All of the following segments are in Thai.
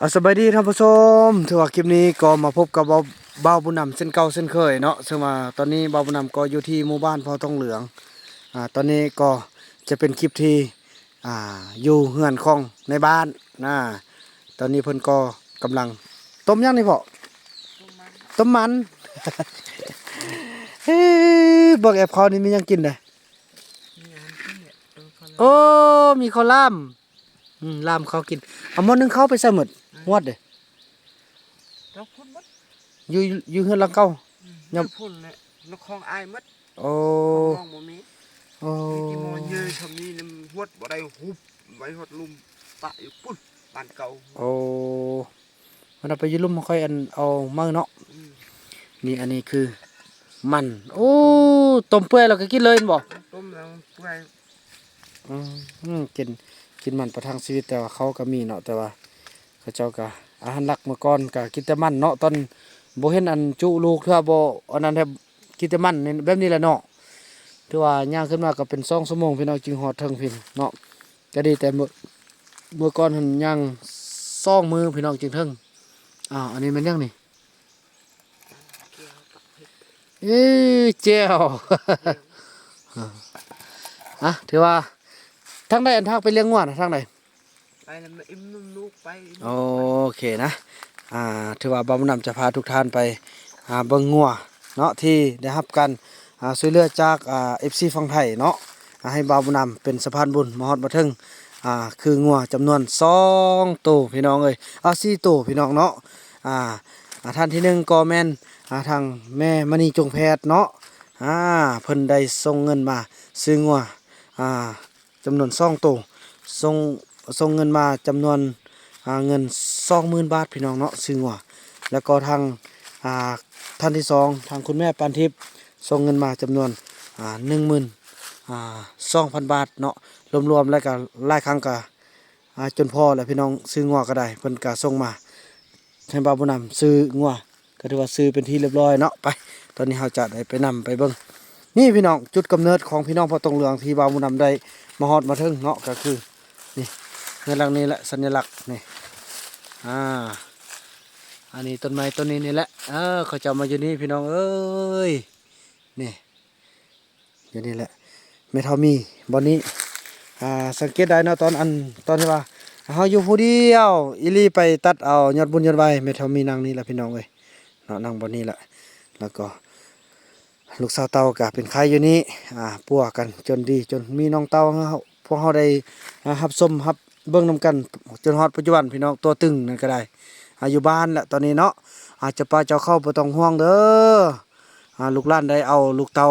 เอาสบายดีท่านผู้ชมถือว่าคลิปนี้ก็มาพบกับเบาเบาบุญนำเส้นเก่าเส้นเคยเนาะซึ่งว่าตอนนี้เบาบุญนำก็อยู่ที่หมู่บ้านพอทองเหลืองอ่าตอนนี้ก็จะเป็นคลิปที่อ่าอยู่เฮือนของในบ้านนะตอนนี้เพิ่นก็กำลังต้มยังนี่พ่อต้มมัน เฮ้ยบอกแอบคอนี่มียังกินเลยโอ้มีข้าวล่ามอืมล่ามเขากินเอาหมอนึงเข้าไปใส่หมด งวดเด้เราพูดมัดอยู่อยู่เฮือนหลังเก่ายำยำพูดเลยนกคลองอายมัดโอ้คลองบ่มีโอ้ที่มอเยอะทำนี้นำหวดบ่ได้หุบไว้หดลุมปะอยู่ปุ้นบ้านเก่าโอ้มันเอาไปอยืลุ่มมาค่อยอันเอามาเนาะอืมนี่อันนี้คือ มัน โอ้ต้มเปื่อยแล้วก็กินเลยแม่นบ่ต้มแล้วเปื่อยอืมอืมกินกินมันประทังชีวิตแต่ว่าเขาก็มีเนาะแต่ว่า เขาเจ้าก็อาหารหลักเมื่อก่อนก็กินแต่มันเนาะตอนบ่เห็นอันจุลูกเทื่อบ่อันนั้นแทบกินแต่มันนี่แบบนี้แหละเนาะถือว่าย่างขึ้นมาก็เป็น2ชั่วโมงพี่น้องจึงฮอดเทิงพี่เนาะก็ดีแต่เมื่อเมื่อก่อนหันย่างสองมือพี่น้องจึงเทิงอ้าวอันนี้มันยังนี่เกี่ยวกับเผ็ดเอ้ยเจ้าอะถือว่าทางใดอันทางไปเลี้ยงงวนะทางใด ไปแล้วมาอิ่มนุ่มลูกไปโอเคนะอ่าถือว่าบำนำจะพาทุกท่านไปอ่าเบิ่งงัวเนาะที่ได้รับการอ่าช่วยเหลือจากอ่า FC ฝั่งไทยเนาะอ่าให้บำนำเป็นสะพานบุญมหอดมาถึงอ่าคืองัวจำนวน2ตัวพี่น้องเอ้ยอ่า4ตัวพี่น้องเนาะอ่าอ่าท่านที่หนึ่งก็แม่นอ่าทางแม่มณีจงแพทย์เนาะอ่าเพิ่นได้ส่งเงินมาซื้องัวอ่าจำนวน2ตัวส่ง ส่งเงินมาจำนวนเงินสองหมื่นบาทพี่น้องเนาะซื้อหัวแล้วก็ทางท่านที่สองทางคุณแม่ปานทิพย์ส่งเงินมาจำนวนหนึ่งหมื่นสองพันบาทเนาะรวมๆแล้วก็หลายครั้งก็อ่าจนพอแล้วพี่น้องซื้องัวก็ได้เพิ่นก็ส่งมาให้บ่าวบุญนำซื้องัวก็ถือว่าซื้อเป็นที่เรียบร้อยเนาะไป ตอนนี้เราจะได้ไปนำไปเบิ่งนี่พี่น้องจุดกำเนิดของพี่น้องพอตรงเหลืองที่บ่าวบุญนำได้มาฮอดมาถึงเนาะก็คือ นี่งนหลังนี้แหละสัญลักษณ์นี่อ่าอันนี้ต้นไม้ต้นนี้นี่แหละเออเขาจะมาอยู่นี่พี่น้องเอ้ยนี่อยู่นี่แหละเมทามีบอนนี้อ่าสังเกตได้เนาะตอนอันตอนที่ว่าเฮาอยู่ผู้เดียวอีหลีไปตัดเอายอดบุญยอดไว้เมทามีนางนี่แหละพี่น้องเอ้ยเนาะนางบอนนี้แหละแล้วก็ลูกสาวเต่าก็เป็นใครอยู่นี่อ่าปัวกันจนดีจนมีน้องเต่าพวกเฮาได้รับชมรับ เบิ่งนํกันจนฮอดปัจจุบันพี่น้องตัวตึงนั่นก็ได้อายู่บ้านแหละตอนนี้เนาะอาจจะป้าเจ้าเข้าบ่ต้องห่วงเด้ออลูกหลานได้เอาลูกเต่า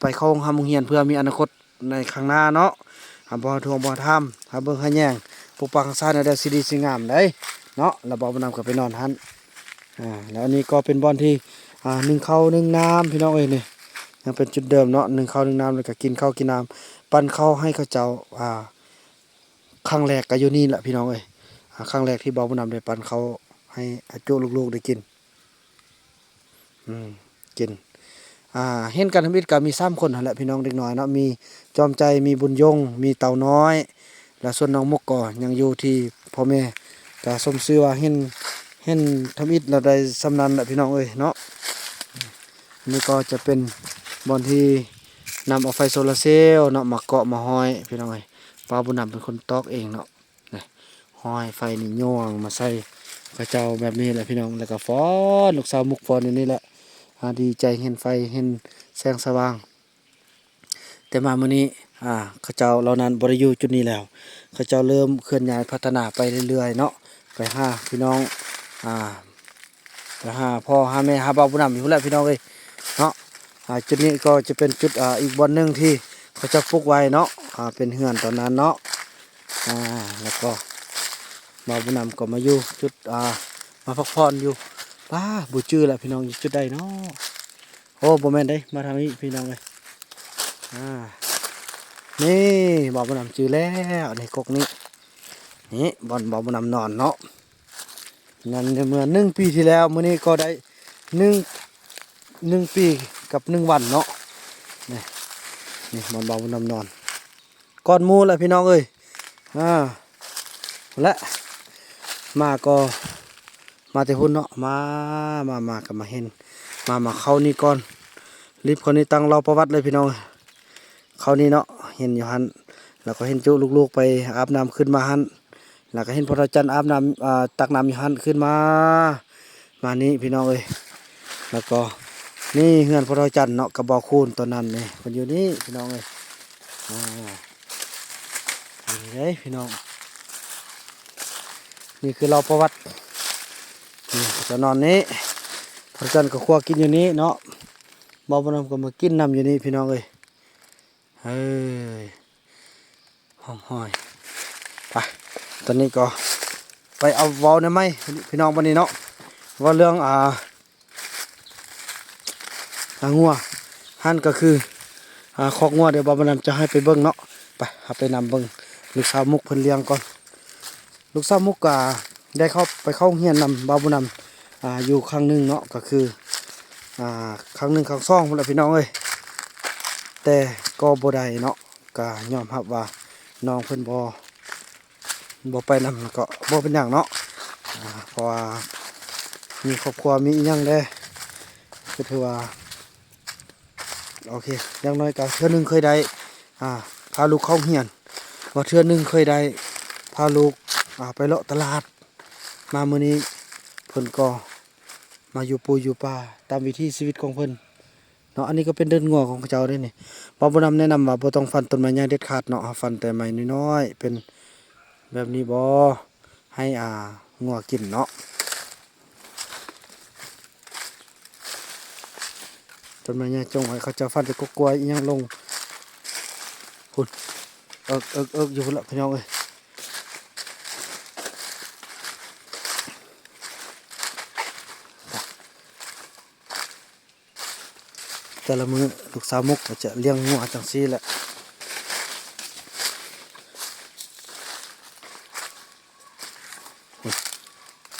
ไปเข้าโรงโรงเรียนเพื่อมีอนาคตในข้างหน้าเนาะหาบ่ทวงบ่ทำหาเบิ่งหาแยงปกปักรักษาในได้สิดีสิงามได้เนาะแล้วบ่บ่นำก็ไปนอนหันอ่าแล้วอันนี้ก็เป็นบ่อนที่อ่านึ่งข้าวนึ่งน้ำพี่น้องเอ้ยนี่ยังเป็นจุดเดิมเนาะหนึ่งข้าวหนึ่งน้ำแล้วก็กินข้าวกินน้ำปั้นข้าวให้เขาเจ้าอ่า ครั้งแรกก็อยู่นี่แหละพี่น้องเอ้ยอ่าครั้งแรกที่เบาบุญนำได้ปั้นข้าให้อาจุลูกๆได้กิน อืมกิน อ่า เห็นกันทำอิฐก็มีสามคนนั่นแหละพี่น้องเด็กน้อยเนาะมีจอมใจมีบุญยง มีเต่าน้อย และส่วนน้องมกก็ยังอยู่ที่พ่อแม่ก็สมชื่อว่าเห็นเห็นทำอิฐเราได้สำนันแหละพี่น้องเอ้ยเนาะนี่ก็จะเป็นบอนที่นำเอาไฟโซลาร์เซลล์เนาะมาเกาะมาห้อยพี่น้องเอ้ย ป้าบุญนำเป็นคนตอกเองเนาะนี่ห้อยไฟนี่โย่วงมาใส่กระเจ้าแบบนี้แหละพี่น้องแล้วก็ฟอนลูกสาวมุกฟอนอยู่นี่แหละดีใจเห็นไฟเห็นแสงสว่าง แต่มามื้อนี้อ่าเขาเจ้าเหล่านั้นบริยูจุดนี้แล้วเขาเจ้าเริ่มเคลื่อนย้ายพัฒนาไปเรื่อยๆเนาะไปหาพี่น้องอ่าไปหาพ่อหาแม่หาบ่าวบุญนำอยู่แล้วพี่น้องเอ้ยเนาะอ่าจุดนี้ก็จะเป็นจุดอ่าอีกบอนหนึ่งที่เขาเจะปลูกไว้เนาะ อ่าเป็นเฮือนตอนนั้นเนาะอ่าแล้วก็มาบุญนำก็มาอยู่จุดอ่ามาพักผ่อนอยู่ป้าบูจื้อแหละพี่น้องอยู่จุดใดเนาะโอ้บ่แม่นได้มาทางนี้พี่น้องเลยอ่านี่บ่บุญนำจื้อแล้วในกกนี้นี่บอนบ่บุญนำนอนเนาะนั่นเมื่อหนึ่งปีที่แล้วมื้อนี้ก็ได้หนึ่งหนึ่งปีกับหนึ่งวันเนาะนี่นี่นอนเบานำนอน ก้อนมูแหละพี่น้องเอ้ยอ่าและมาก็มาแต่พุ่นเนาะมามามาก็มาเห็น มามาเข้านี่ก่อนรีบคนนี้ตั้งรอประวัติเลยพี่น้อง เข้านี่เนาะเห็นอยู่หันแล้วก็เห็นจุลูกๆไปอาบน้ำขึ้นมาหันแล้วก็เห็นพระจันทร์อาบน้ำตักน้ำอยู่หันขึ้นมา มานี่พี่น้องเอ้ยแล้วก็นี่เฮือนพระจันทร์เนาะกระบอกคูนตอนนั้นนี่มันอยู่นี่พี่น้องเอ้ยอ่า นี่เลยพี่น้อง นี่คือเราประวัตินี่จะนอนนี้พระจันทร์ก็ครัวกินอยู่นี้เนาะบ่าวบนำก็มากินน้ำอยู่นี่พี่น้องเอ้ยเฮ้ยห้อมหอยไปตอนนี้ก็ไปเอาวอลในไหมพี่น้องวันนี้เนาะว่าเรื่องอ่าอ่างัวหันก็คืออ่าคอกงัวเดี๋ยวบ่าวบนำจะให้ไปเบิ้งเนาะไปเอาไปนำเบิ้ง ลูกสาวมุกเพิ่นเลี้ยงก่อนลูกสาวมุกอ่าได้เข้าไปเข้าเฮียนนำบาวบุนำอ่าอยู่ครั้งหนึ่งเนาะก็คืออ่าครั้งหนึ่งครั้งสองพุ่นละพี่น้องเอ้ยแต่ก็บ่ได้เนาะก็ยอมรับว่าน้องเพิ่นบ่บ่ไปนำก็บ่เป็นหยังเนาะอ่าเพราะว่ามีครอบครัวมีอีหยังเด้ก็ถือว่าโอเคอย่างน้อยก็เทื่อนึงเคยได้อ่าพาลูกเข้าเฮียน ว่าเทื่อหนึงเคยได้พาลูกไปเลาะตลาด มามื้อนี้เพิ่นก็มาอยู่ปูอยู่ป่าตามวิถีชีวิตของเพิ่นเนาะอันนี้ก็เป็นเดินงัวของเจ้าด้นี่บ่บ่นำแนะนำว่าบ่ต้องฟันต้นไม้ใหญ่เด็ดขาดเนาะฟันแต่ไม้น้อยๆเป็นแบบนี้บ่ให้อ่างัวกินเนาะต้นไม้ใหญ่จงไว้เขาจะฟันแต่ก็กลัวอีหยังลงพุ่น เอิกเอิกเอิกอยู่พุ่นละพี่น้องเอ้ยแต่ละมือลูกสาวมุกก็จะเลี้ยงงัวจังซี่แหละ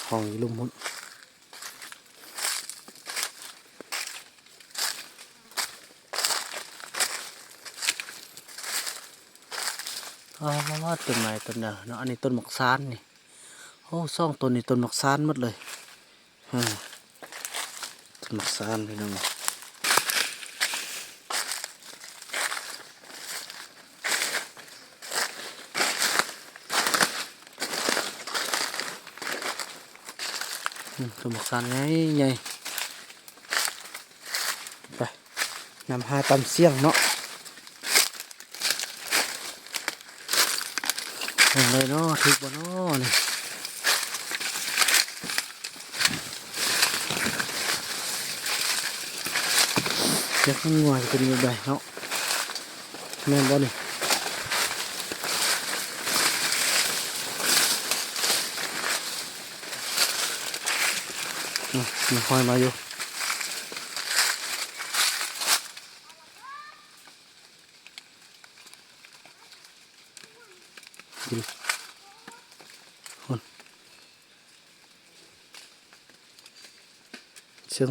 ห้องอยู่ลุมหุ่น อ๋อต้นไม้ต้นเดียวเนาะอันนี้ต้นหมกซานนี่โอ้ซ่องต้นนี้ต้นหมกซานหมดเลยฮะต้นหมกซานพี่น้องอืมตัวหมกสานไงไงไปนำหาตำเสี่ยงเนาะ เห็นเลยเนาะถึกบ่เนาะนี่เดี๋ยวข้างงวยเป็นยังไงเนาะแม่นบ่นี่อืมมีหอยมาอยู่ เ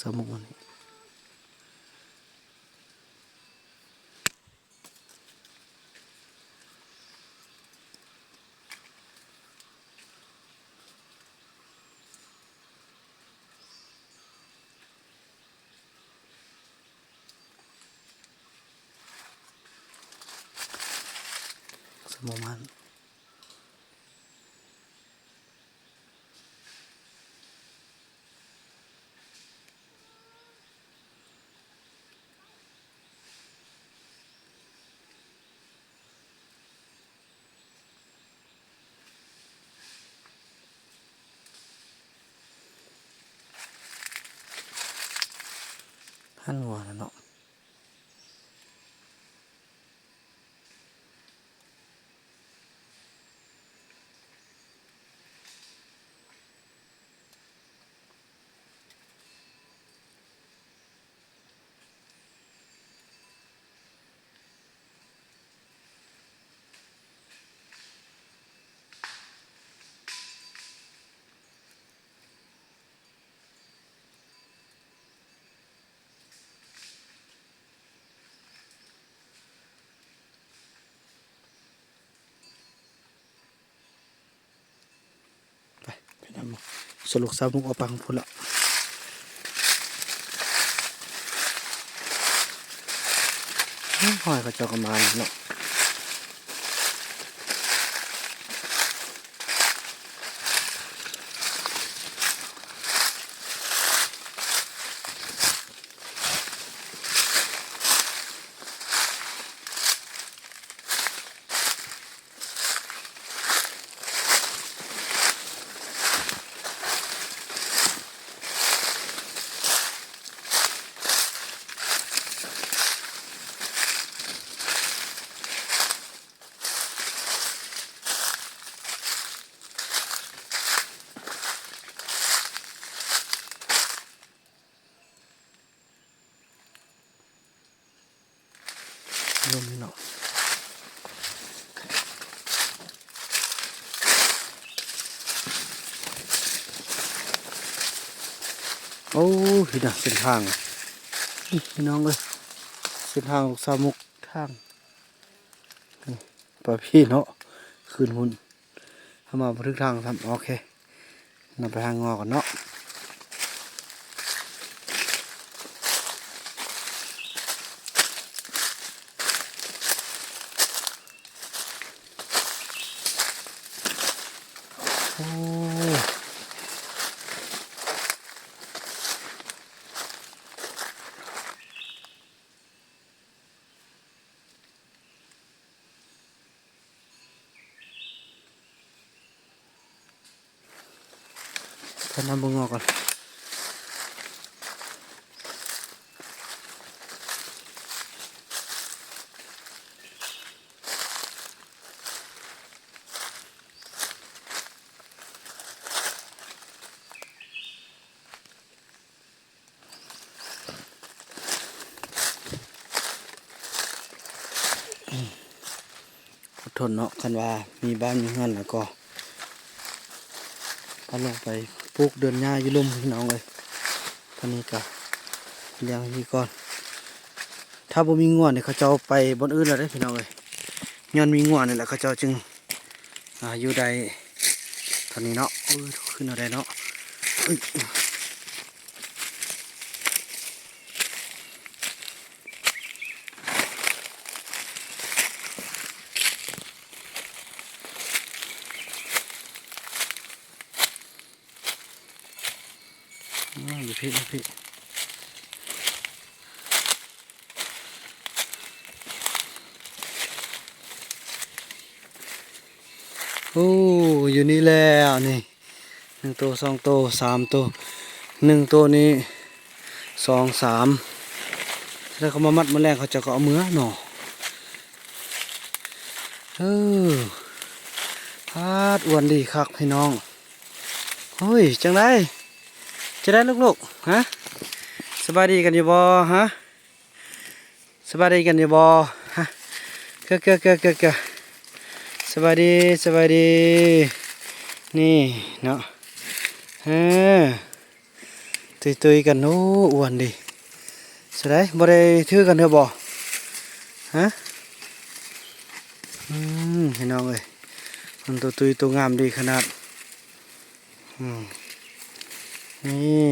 ชื่อ งหอยอยู่พุ่นสมุกมันนี่สมุกมันหันหัวแล้วเนาะ sulok samong opang pula hoài có cho cái màn nó ละอื้อยเขาเจากันมาเนาะลมเนาะโอ้พี่นะเส้นทางนี่พี่น้องเลยเส้นทางลูกสามุกทางนี่ปล่อยพี่เนาะคืนหุ่นเข้ามาบันทึกทางทำโอเคนำไปทางงอก่อนเนาะ ท่านน้ำบงงอก่อนทนเนาะคันว่ามีบ้านมีเงินแล้วก็เอาลงไป ปลูกเดินหญ้าอยู่ลุ่มพี่น้องเลยตอนนี้ก็เลี้ยงนี่ก่อน ถ้าบ่มีง่วนเนี่ยเขาเจ้าไปบนอื่นแล้วได้พี่น้องเลยย้อนมีง่วนนี่แหละเขาเจ้าจึงอ่าอยู่ใดตอนนี้เนาะขึ้นอะไรเนาะเอ้ยอ่าอยู่พี่อยู่พี่โอ้อยู่นี่แล้วนี่หนึ่ง ตัวสองตัวสามตัวหนึ่งตัวนี้สองสามแล้วเขามามัดมาแรงเขาจะก็เอามือหนอเออพาดอวนดีคักพี่น้องเฮ้ยจังได้จะได้ลูกๆฮะสบายดีกันอยู่บ่ฮะสบายดีกันอยู่บ่ฮะเกะเกะเกะเกะเกะสบายดีสบายดีนี่เนาะ ตุยตุยๆกันโน้อ้วนดีสได้บ่ได้ถือกันเถอะบ่ฮะอืมพี่น้องเอ้ยมันตัวตุยตัวงามดีขนาดอืมนี่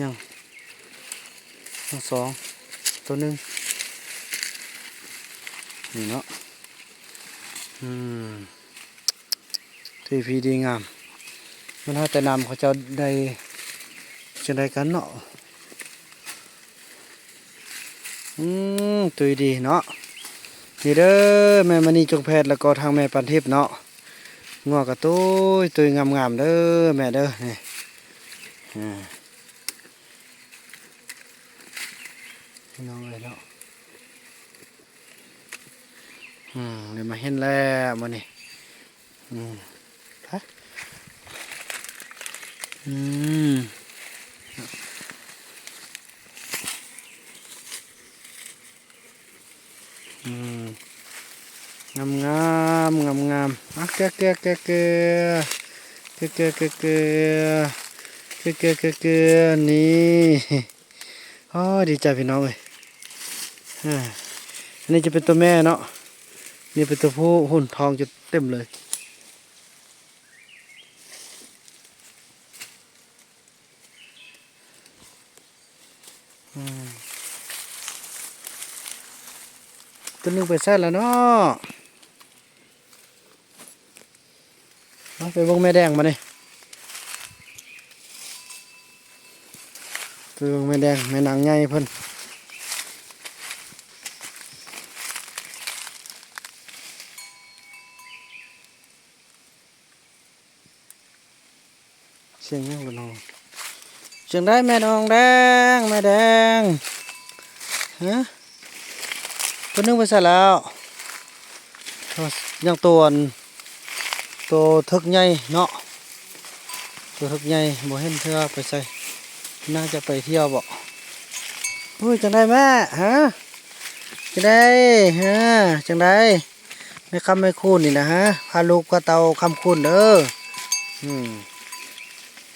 ยังยังสองตัวหนึ่งนี่เนาะอืมทีพีดีงาม มันถ้าแต่นำเขาจะได้จะได้กันเนาะอืมตุยดีเนาะนี่เด้อแม่มณีจงแพทย์แล้วก็ทางแม่ปันทิพย์เนาะงัวกระตุยตุยงามๆเด้อแม่เด้อนี่น้องเลยเนาะอืมเดี๋ยวมาเห็นแล้วมานี่อืมฮะ อืมอืมงามงามงามงามอะเกลือเกลือเกลือเกลือเกลือเกลือเกลือเกลือเกลือเกลือเกลือเกลือนี่อ๋อดีใจพี่น้องเลยอ่าอันนี้จะเป็นตัวแม่เนาะนี่เป็นตัวผู้หุ่นทองจะเต็มเลย ตัวหนึง ไปใส่แล้วเนาะเอาไปเบิ่งแม่แดงมานี่ไปเบิ่งแม่แดงแม่นางใหญ่เพิ่นเสียงยังบ่นอนเสียงได้แม่นองแดงแม่แดงฮะ ตัวนึงไปใส่แล้วยังตัวนตัวทึกใหญ่เนาะตัวทึกใหญ่บ่เห็นเธอไปใส่น่าจะไปเที่ยวบ่อุ้ยจังได้แม่ฮะจังได้ฮะจังได้ไม่คำไม่คูนนี่นะฮะพาลูกก็เตาคำคูนเด้ออืม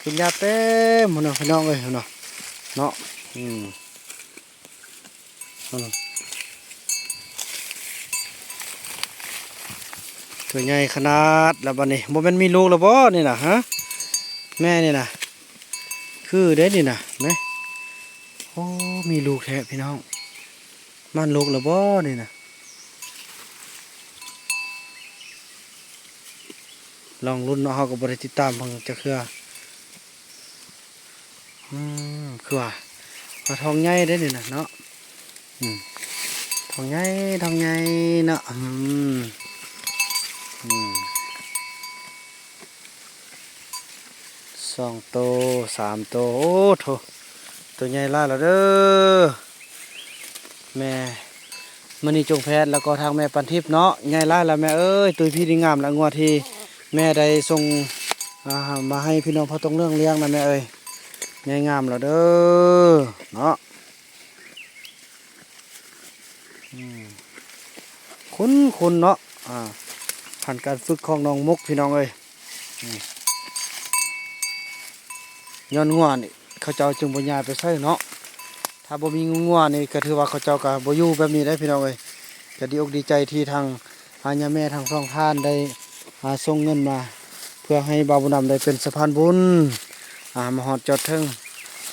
กินยาเต้มันเนาะพี่น้องเอ้ยเนาะเนาะอืมเอาะ ตัวใหญ่ขนาดแล้วบัดนี้บ่แม่นมีลูกแล้วบ่นี่นะฮะแม่นี่นะคือเด้นี่น่ะนะโอ้มีลูกแท้พี่น้อง มันลูกแล้วบ่นี่นะลองรุ่นเนาะเฮาก็บ่ได้ติตามเพิ่นจักเทื่ออืมคือว่าปลาทองใหญ่ได้นี่นะเนาะอืมทองใหญ่ทองใหญ่เนาะอืม สองโตสามโตโอ้โถตัวใหญ่ล่าแล้วเด้อแม่มันนี่จงแพทย์แล้วก็ทางแม่ปันทิพย์เนาะใหญ่ล่าแล้วแม่เอ้ยตุยพี่ดีงามล้วงวดที่แม่ได้ส่งามาให้พี่น้องพอตรงเรื่องเลี้ยงนะแม่เอ้ยง่ายงามแล้วเด้อเนาะคุ้นคุ้นเนาะอ่า ผ่านการฝึกของน้องมุกพี่น้องเอ้ยย้อนงัวนเขาเจ้าจึงบ่ยาไปใส่เนาะถ้าบ่มีงัวนี่ก็ถือว่าเขาเจ้าก็บ่อยู่แบบนี้ได้พี่น้องเอ้ยก็ดีอกดีใจที่ทางอาญาแม่ทางสองท่านได้หาส่งเงินมา เพื่อให้บาวบุญนำได้เป็นสะพานบุญอามาหอดจอดเทิง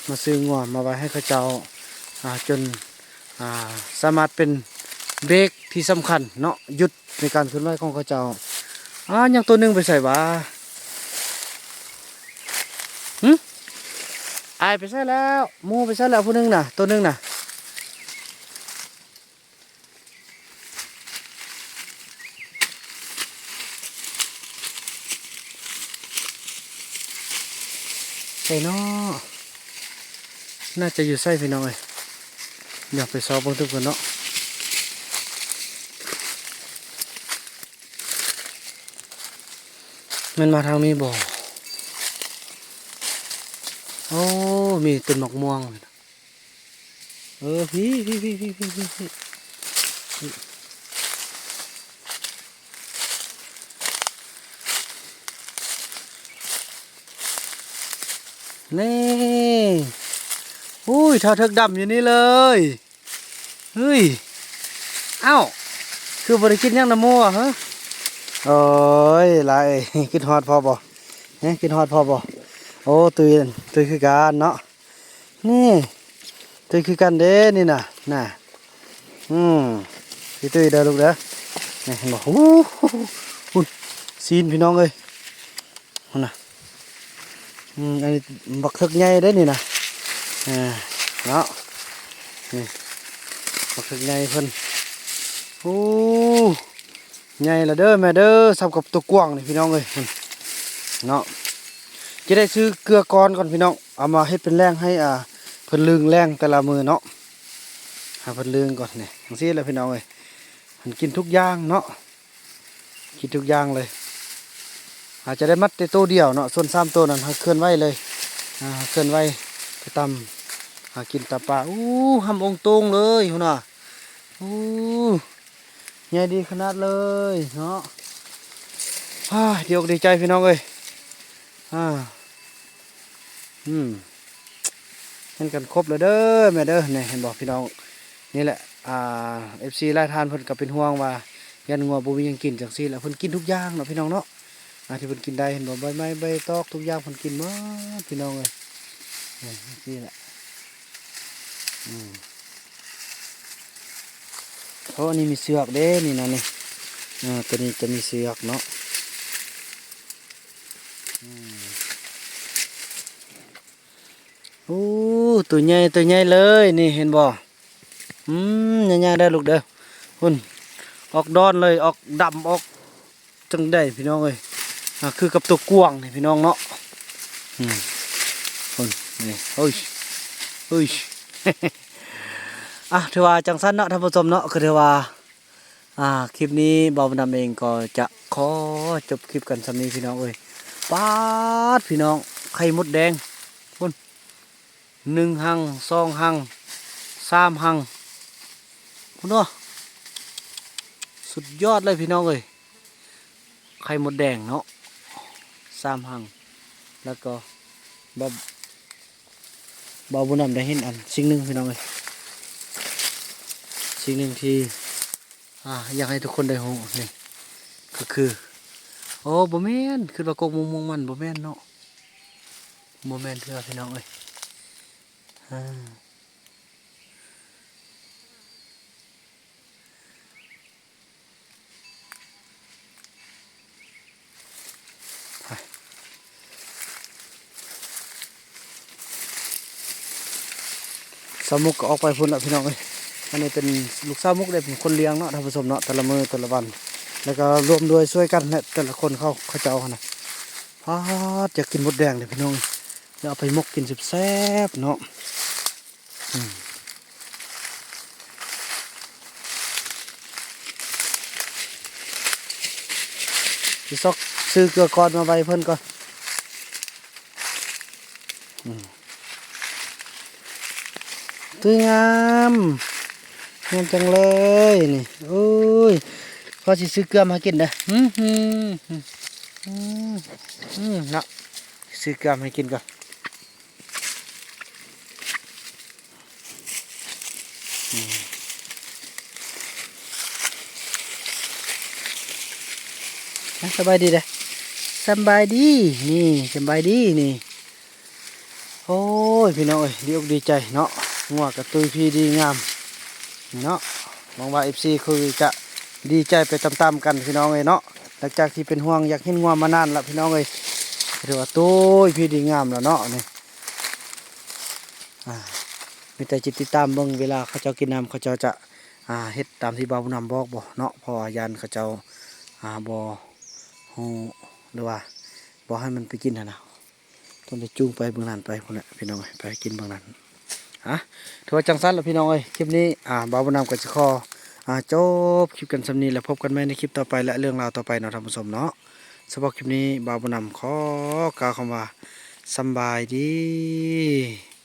มาซื้องัวมาไว้ให้เขาเจ้าอาจนอาสามารถเป็นเบรกที่สำคัญเนาะหยุดในการเคลื่อนไหวของเขาเจ้า อ่ายังตัวหนึงไปใส่บาหึอายไปใส่แล้วมูไปใส่แล้วผู้หนึงน่ะ ตัวหนึงน่ะใส่เนาะน่าจะอยู่ใส่พี่น้องเอ้ยอยากไปสอบบิ่งทุกคนเนาะ มันมาทางนี้บ่โอ้มีต้นมะม่วง เออพี่พี่พี่พี่พี่พี่พี่นี่อุ้ยเท่าเทึกดำอยู่นี่เลยเฮ้ย เอ้า คือบริกินยังน้ำมัวฮะ โอ้ยหลายคิดฮอดพอบ่เฮ้คิดฮอดพอบ่โอ้ตุยตุยคือกันเนาะนี่ตุยคือกันเด้นี่น่ะน่ะอืมพี่ตุยเด้อลูกเด้อนี่เห็นบ่โอ้โหหุ่นซีนพี่น้องเอ้ยหุ่นน่ะอืมอันนี้บักทึกใหญ่เด้นี่น่ะอ่าเนาะนี่บักทึกใหญ่เพิ่นโอ้ ใหญ่ละเด้อแม่เด้อสำกับตัวกว้างนี่พี่น้องเอ้ยเนาะจะได้ซื้อเกลือก้อนก่อนพี่น้องเอามาให้เป็นแรงให้อ่าเพิ่นลึงแรงแต่ละมือเนาะหาเพิ่นลึงก่อนเนี่จังซี่แหละพี่น้องเอ้ยเพิ่นกินทุกอย่างเนาะกินทุกอย่างเลย อาจจะได้มัดแต่ตัวเดียวเนาะส่วนสามตัวนั้นให้เคลื่อนไหวเลยเคลื่อนไหวไปตำหากินตาปลาอู้หำองตรงเลยหุ่นน่ะอู้ ใหญ่ดีขนาดเลยเนาะเดี๋ยวดีใจพี่น้องเอ้ยอ่าอืมเห็นกันครบเลยเด้อแม่เด้อเนี่ยเห็นบอกพี่น้องนี่แหละอ่าเอฟซีไล่ทานเพิ่นก็เป็นห่วงว่ายันงัวบ่มียังกินจังซี่แหละเพิ่นกินทุกอย่างเนาะพี่น้องเนาะอาที่เพิ่นกินได้เห็นบอกใบไม้ใบตอกทุกอย่างเพิ่นกินหมดพี่น้องเอ้ยนี่แหละอืม เพราะอันนี้มีเสือกเด้นี่นะนี่อ่าตัวนี้จะมีเสือกเนาะอืมโอ้ตัวใหญ่ตัวใหญ่เลยนี่เห็นบ่อืมใหญ่ๆได้ลูกเด้อคุณออกดอนเลยออกดำออกจังได้พี่น้องเอ้ยอ่าคือกับตัวกวางนี่พี่น้องเนาะอืมคุณนี่โอ้ยโอ้ย อะถือว่าจังสั้นเนาะท่านผู้ชมเนาะคือถือว่าอ่าคลิปนี้บ่าวนำเองก็จะขอจบคลิปกันสำนี้พี่น้องเอ้ยปาดพี่น้องไข่มดแดงพุ่นหนึ่งหังสองหังสามหังพุ่นเนาะสุดยอดเลยพี่น้องเอ้ยไข่มดแดงเนาะสามหังแล้วก็บ่บ่าวบุญนำได้เห็นอันสิ่งหนึ่งพี่น้องเอ้ย สิ่งหนึ่งที่อ่าอยากให้ทุกคนได้รู้นี่ก็คือ โอ้บ่แมนคือว่ากกมุงมุงมันบ่แมนเนาะบ่แมนเถื่อพี่น้องเอ้ยสมุกก็ออกไปพุ่นละพี่น้องเอ้ย อันนี้เป็นลูกสาวมุกได้เป็นคนเลี้ยงเนาะท่านผู้ชมเนาะแต่ละมือแต่ละวัน แล้วก็รวมด้วยช่วยกันเนี่ยแต่ละคนเข้าเขาเจ้านะพาดอยากกินมดแดงเลยพี่น้องจะเอาไปมกกินสิบแซ่บเนาะพี่ซอกซื้อเกลือก่อนมาไว้เพิ่นก่อนอืมตัวยงาม งามจังเลยนี่โอ้ยพอสิซื้อเกลือมากินนะอืมอืมอืมเนาะซื้อเกลือมากินก่อนสบายดีเด้สบายดีนี่สบายดีนี่โอ้ยพี่น้องเอ้ยดีอกดีใจเนาะงัวกระตุยพี่ดีงาม เนาะมองว่าเอฟซีคือจะดีใจไปตามๆกันพี่น้องเลยเนาะหลังจากที่เป็นห่วงอยากเห็นงัวมานานแล้วพี่น้องเลยถือว่าโต้ยพี่ดีงามแล้วเนาะนี่มีแต่จิตติดตามเบิ่งเวลาเขาเจ้ากินน้ำเขาเจ้าจะอ่าเฮ็ดตามที่บ่าวนำบอกบ่เนาะพอยันเขาเจ้าอ่าบ่ฮู้หรือว่าบ่ให้มันไปกินนะนะต้องได้จูงไปเบื้องนั้นไปพุ่นละพี่น้องไปกินเบื้องนั้น ฮะถือว่าจังสั้นแล้วพี่น้องเอ้ยคลิปนี้อ่าบ่าวบุญนำกับจะคออ่าจบคลิปกันสำนีแล้วพบกันใหม่ในคลิปต่อไปและเรื่องราวต่อไปเนาะท่านผู้ชมเนาะสำหรับคลิปนี้บ่าวบุญนำขอกล่าวคำว่าสบายดี